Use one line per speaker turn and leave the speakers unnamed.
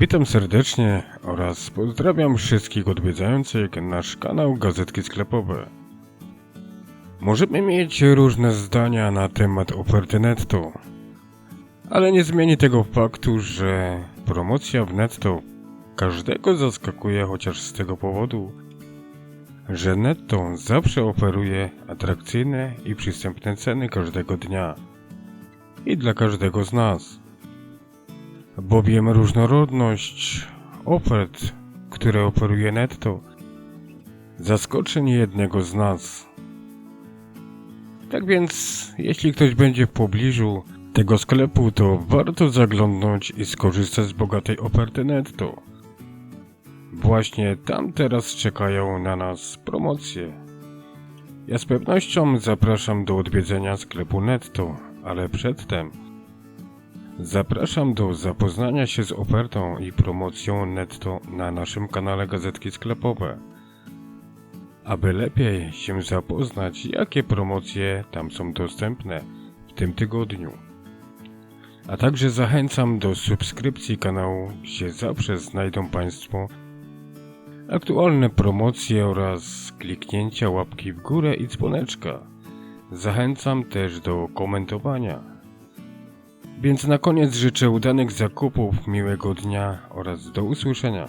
Witam serdecznie oraz pozdrawiam wszystkich odwiedzających nasz kanał Gazetki Sklepowe. Możemy mieć różne zdania na temat oferty netto, ale nie zmieni tego faktu, że promocja w netto każdego zaskakuje chociaż z tego powodu, że netto zawsze oferuje atrakcyjne i przystępne ceny każdego dnia i dla każdego z nas bowiem różnorodność ofert, które oferuje netto, zaskoczy niejednego z nas. Tak więc, jeśli ktoś będzie w pobliżu tego sklepu, to warto zaglądnąć i skorzystać z bogatej oferty netto. Właśnie tam teraz czekają na nas promocje. Ja z pewnością zapraszam do odwiedzenia sklepu netto, ale przedtem Zapraszam do zapoznania się z ofertą i promocją netto na naszym kanale Gazetki Sklepowe. Aby lepiej się zapoznać, jakie promocje tam są dostępne w tym tygodniu. A także zachęcam do subskrypcji kanału, gdzie zawsze znajdą Państwo aktualne promocje oraz kliknięcia łapki w górę i dzwoneczka. Zachęcam też do komentowania. Więc na koniec życzę udanych zakupów, miłego dnia oraz do usłyszenia.